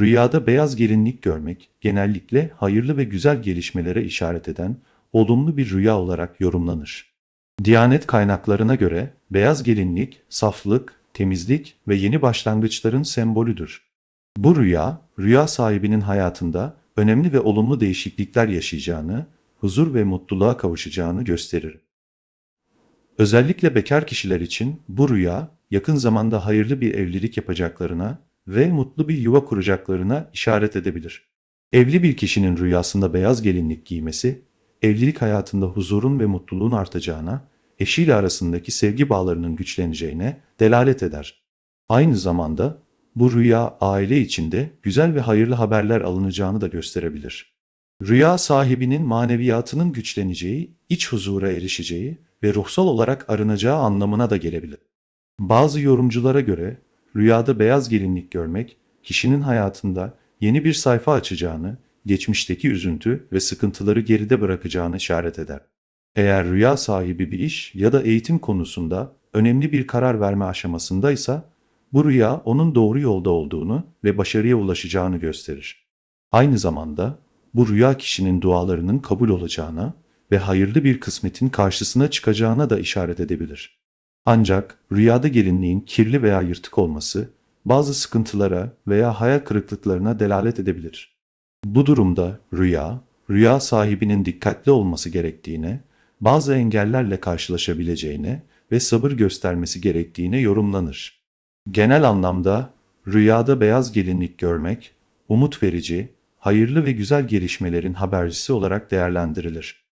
Rüyada beyaz gelinlik görmek genellikle hayırlı ve güzel gelişmelere işaret eden olumlu bir rüya olarak yorumlanır. Diyanet kaynaklarına göre beyaz gelinlik saflık, temizlik ve yeni başlangıçların sembolüdür. Bu rüya, rüya sahibinin hayatında önemli ve olumlu değişiklikler yaşayacağını, huzur ve mutluluğa kavuşacağını gösterir. Özellikle bekar kişiler için bu rüya yakın zamanda hayırlı bir evlilik yapacaklarına ve mutlu bir yuva kuracaklarına işaret edebilir. Evli bir kişinin rüyasında beyaz gelinlik giymesi, evlilik hayatında huzurun ve mutluluğun artacağına, eşiyle arasındaki sevgi bağlarının güçleneceğine delalet eder. Aynı zamanda bu rüya aile içinde güzel ve hayırlı haberler alınacağını da gösterebilir. Rüya sahibinin maneviyatının güçleneceği, iç huzura erişeceği ve ruhsal olarak arınacağı anlamına da gelebilir. Bazı yorumculara göre rüyada beyaz gelinlik görmek kişinin hayatında yeni bir sayfa açacağını, geçmişteki üzüntü ve sıkıntıları geride bırakacağını işaret eder. Eğer rüya sahibi bir iş ya da eğitim konusunda önemli bir karar verme aşamasındaysa bu rüya onun doğru yolda olduğunu ve başarıya ulaşacağını gösterir. Aynı zamanda bu rüya kişinin dualarının kabul olacağına ve hayırlı bir kısmetin karşısına çıkacağına da işaret edebilir. Ancak rüyada gelinliğin kirli veya yırtık olması bazı sıkıntılara veya hayal kırıklıklarına delalet edebilir. Bu durumda rüya, rüya sahibinin dikkatli olması gerektiğine, bazı engellerle karşılaşabileceğine ve sabır göstermesi gerektiğine yorumlanır. Genel anlamda rüyada beyaz gelinlik görmek, umut verici, hayırlı ve güzel gelişmelerin habercisi olarak değerlendirilir.